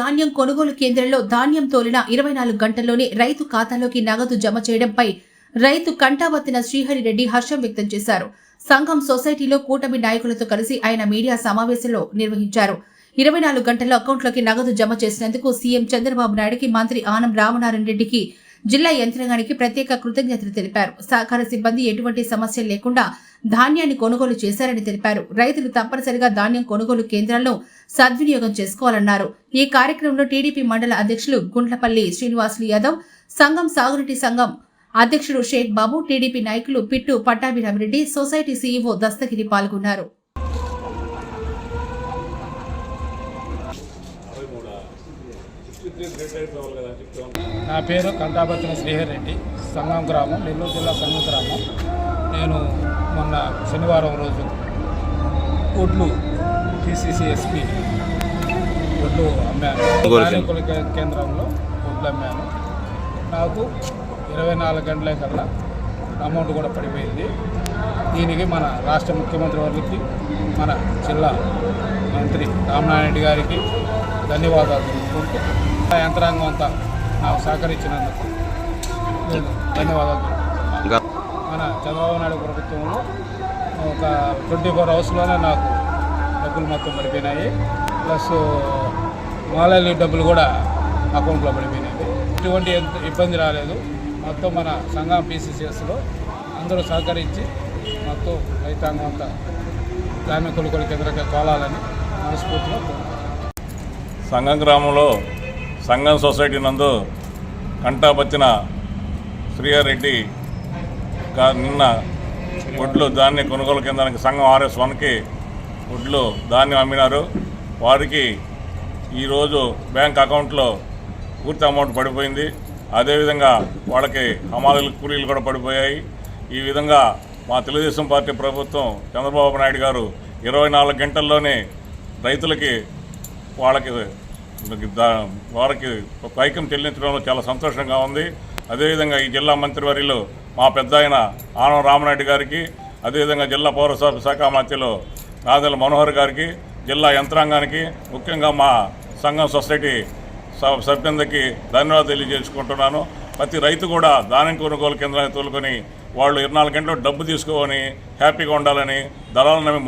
ధాన్యం కొనుగోలు కేంద్రంలో ధాన్యం తోలిన ఇరవై నాలుగు గంటల్లోనే రైతు ఖాతాలోకి నగదు జమ చేయడంపై రైతు కంటావత్తిన శ్రీహరి రెడ్డి హర్షం వ్యక్తం చేశారు. సంఘం సొసైటీలో కూటమి నాయకులతో కలిసి ఆయన మీడియా సమావేశంలో నిర్వహించారు. ఇరవై నాలుగు గంటల్లో అకౌంట్లోకి నగదు జమ చేసినందుకు సీఎం చంద్రబాబు నాయుడుకి మంత్రి ఆనం రామనారాయణ రెడ్డికి జిల్లా యంత్రాంగానికి ప్రత్యేక కృతజ్ఞతలు తెలిపారు. సహకార సిబ్బంది ఎటువంటి సమస్య లేకుండా ధాన్యాన్ని కొనుగోలు చేశారని తెలిపారు. రైతులు తప్పనిసరిగా ధాన్యం కొనుగోలు కేంద్రాలను సద్వినియోగం చేసుకోవాలన్నారు. ఈ కార్యక్రమంలో టీడీపీ మండల అధ్యక్షులు గుండ్లపల్లి శ్రీనివాసులు యాదవ్ సంఘం సాగునీటి సంఘం అధ్యక్షుడు షేక్ బాబు టీడీపీ నాయకులు పిట్టు పట్టాభిరామిరెడ్డి సొసైటీ సీఈఓ దస్తగిరి పాల్గొన్నారు. నా పేరు కంటాపత్తిన శ్రీహర్ రెడ్డి సంగం గ్రామం నెల్లూరు జిల్లా సంగం గ్రామం. నేను మొన్న శనివారం రోజు ఒడ్లు టీసీసీ ఎస్పీ ఒడ్లు అమ్మాను. కేంద్రంలో ఒడ్లు అమ్మాను. నాకు ఇరవై నాలుగు గంటల కల్లా అమౌంట్ కూడా పడిపోయింది. దీనికి మన రాష్ట్ర ముఖ్యమంత్రి వారికి మన జిల్లా మంత్రి రామనారాయణ రెడ్డి గారికి ధన్యవాదాలు తెలుపుకుంటూ ఆ యంత్రాంగం అంతా నాకు సహకరించినందుకు. ధన్యవాదాలు మన చంద్రబాబు నాయుడు ప్రభుత్వంలో ఒక ట్వంటీ ఫోర్ అవర్స్లోనే నాకు డబ్బులు మొత్తం పడిపోయినాయి. ప్లస్ మాలీ డబ్బులు కూడా అకౌంట్లో పడిపోయినాయి. ఎటువంటి ఎంత- ఇబ్బంది రాలేదు. మొత్తం మన సంఘం పీసీసీఎస్లో అందరూ సహకరించి మొత్తం రైతాంగం అంతా ధాన్య కొనుగోలు కేంద్రంగా తోలాలని మనస్ఫూర్తిగా సంఘం సంగం గ్రామంలో సంగం సొసైటీ నందు కంటాపచ్చిన శ్రీయారెడ్డి గారు నిన్న ఒడ్లు ధాన్య కొనుగోలు కేంద్రానికి సంఘం ఆర్ఎస్ వన్కి ఒడ్లు ధాన్యం అమ్మినారు. వారికి ఈరోజు బ్యాంక్ అకౌంట్లో పూర్తి అమౌంట్ పడిపోయింది. అదేవిధంగా వాళ్ళకి హమాలీలు కూలీలు కూడా పడిపోయాయి. ఈ విధంగా మా తెలుగుదేశం పార్టీ ప్రభుత్వం చంద్రబాబు నాయుడు గారు ఇరవై నాలుగు గంటల్లోనే రైతులకి వాళ్ళకి వారికి పైకం చెల్లించడంలో చాలా సంతోషంగా ఉంది. అదేవిధంగా ఈ జిల్లా మంత్రివర్యులు మా పెద్ద ఆయన ఆనం రామనాయుడు గారికి అదేవిధంగా జిల్లా పౌర శాఖ మంత్రులు నాదెల మనోహర్ గారికి జిల్లా యంత్రాంగానికి ముఖ్యంగా మా సంఘం సొసైటీ స- ధన్యవాదాలు తెలియజేసుకుంటున్నాను. ప్రతి రైతు కూడా ధాన్యం కొనుగోలు కేంద్రాన్ని తోలుకొని వాళ్ళు ఇరవై నాలుగు గంటలు డబ్బు తీసుకోని హ్యాపీగా ఉండాలని దళాలను